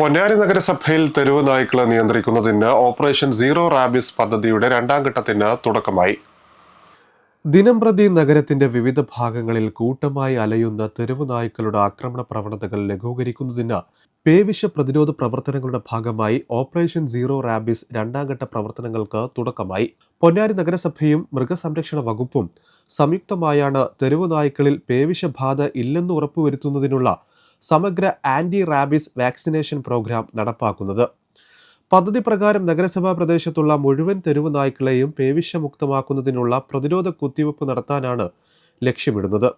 പൊന്നാനി നഗരസഭയിൽ തെരുവ് നായ്ക്കളെ നിയന്ത്രിക്കുന്നതിന് ഓപ്പറേഷൻ സീറോ റാബിസ് പദ്ധതിയുടെ രണ്ടാം ഘട്ടത്തിന് തുടക്കമായി. ദിനംപ്രതി നഗരത്തിന്റെ വിവിധ ഭാഗങ്ങളിൽ കൂട്ടമായി അലയുന്ന തെരുവ് നായ്ക്കളുടെ ആക്രമണ പ്രവണതകൾ ലഘൂകരിക്കുന്നതിന് പേവിഷ പ്രതിരോധ പ്രവർത്തനങ്ങളുടെ ഭാഗമായി ഓപ്പറേഷൻ സീറോ റാബിസ് രണ്ടാം ഘട്ട പ്രവർത്തനങ്ങൾക്ക് തുടക്കമായി. പൊന്നാനി നഗരസഭയും മൃഗസംരക്ഷണ വകുപ്പും സംയുക്തമായാണ് തെരുവ് നായ്ക്കളിൽ പേവിഷബാധ ഇല്ലെന്ന് ഉറപ്പുവരുത്തുന്നതിനുള്ള സമഗ്ര ആന്റി റാബിസ് വാക്സിനേഷൻ പ്രോഗ്രാം നടപ്പാക്കുന്നത്. പദ്ധതി പ്രകാരം നഗരസഭാ പ്രദേശത്തുള്ള മുഴുവൻ തെരുവ് നായ്ക്കളെയും പേവിഷമുക്തമാക്കുന്നതിനുള്ള പ്രതിരോധ കുത്തിവയ്പ് നടത്താനാണ് ലക്ഷ്യമിടുന്നത്.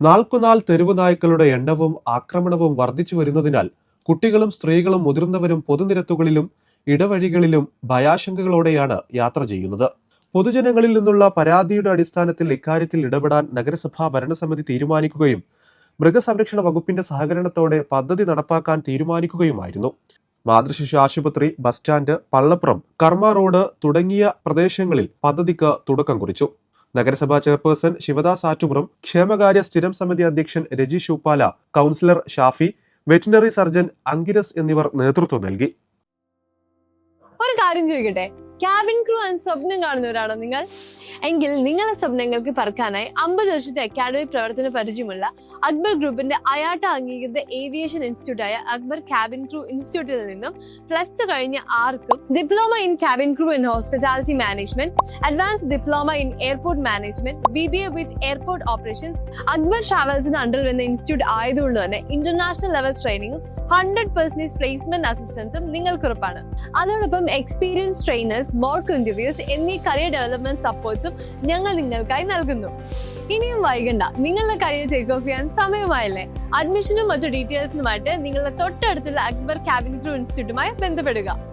നാൾക്കുനാൾ തെരുവ് നായ്ക്കളുടെ എണ്ണവും ആക്രമണവും വർദ്ധിച്ചു വരുന്നതിനാൽ കുട്ടികളും സ്ത്രീകളും മുതിർന്നവരും പൊതുനിരത്തുകളിലും ഇടവഴികളിലും ഭയാശങ്കകളോടെയാണ് യാത്ര ചെയ്യുന്നത്. പൊതുജനങ്ങളിൽ നിന്നുള്ള പരാതിയുടെ അടിസ്ഥാനത്തിൽ ഇക്കാര്യത്തിൽ ഇടപെടാൻ നഗരസഭാ ഭരണസമിതി തീരുമാനിക്കുകയും മൃഗസംരക്ഷണ വകുപ്പിന്റെ സഹകരണത്തോടെ പദ്ധതി നടപ്പാക്കാൻ തീരുമാനിക്കുകയുമായിരുന്നു. മാതൃശിശു ആശുപത്രി ബസ് സ്റ്റാൻഡ് പള്ളപ്പുറം കർമ്മ റോഡ് തുടങ്ങിയ പ്രദേശങ്ങളിൽ പദ്ധതിക്ക് തുടക്കം കുറിച്ചു. നഗരസഭാ ചെയർപേഴ്സൺ ശിവദാസ് ആറ്റുപുറം ക്ഷേമകാര്യ സ്ഥിരം സമിതി അധ്യക്ഷൻ Raji Shooppala councillor Shafi veterinary surgeon Angiras എന്നിവർ നേതൃത്വം നൽകി. ഒരു കാര്യം ചോദിക്കട്ടെ? ക്യാബിൻ ക്രൂ ആൻഡ് സ്വപ്നം കാണുന്നവരാണോ നിങ്ങൾ? എങ്കിൽ നിങ്ങളുടെ സ്വപ്നങ്ങൾക്ക് പറക്കാനായി അമ്പത് വർഷത്തെ അക്കാഡമി പ്രവർത്തന പരിചയമുള്ള അക്ബർ ഗ്രൂപ്പിന്റെ അയാട്ട അംഗീകൃത ഏവിയേഷൻ ഇൻസ്റ്റിറ്റ്യൂട്ടായ അക്ബർ ക്യാബിൻ ക്രൂ ഇൻസ്റ്റിറ്റ്യൂട്ടിൽ നിന്നും പ്ലസ് ടു കഴിഞ്ഞ ആർക്കും diploma in cabin crew in hospitality management advance diploma in airport management B B A with airport operations Akbar ട്രാവൽസിന് under വരുന്ന ഇൻസ്റ്റിറ്റ്യൂട്ട് ആയതുകൊണ്ട് തന്നെ ഇന്റർനാഷണൽ ലെവൽ ട്രെയിനിങ്ങും ഹൺഡ്രഡ് പെർസെന്റേജ് പ്ലേസ്മെന്റ് അസിസ്റ്റൻസും നിങ്ങൾക്ക് ഉറപ്പാണ് അതോടൊപ്പം എക്സ്പീരിയൻസ് ട്രെയിനേഴ്സ് മോർക്ക് ഇന്റർവ്യൂസ് എന്നീ കരിയർ ഡെവലപ്മെന്റ് സപ്പോർട്ട്സും ഞങ്ങൾ നിങ്ങൾക്കായി നൽകുന്നു. ഇനിയും വൈകണ്ട. നിങ്ങളുടെ കരിയർ ടേക്ക് ഓഫ് ചെയ്യാൻ സമയമായല്ലേ? അഡ്മിഷനും മറ്റു ഡീറ്റെയിൽസിനുമായിട്ട് നിങ്ങളുടെ തൊട്ടടുത്തുള്ള അക്ബർ കാബിനറ്റ് ഇൻസ്റ്റിറ്റ്യൂട്ടുമായി ബന്ധപ്പെടുക.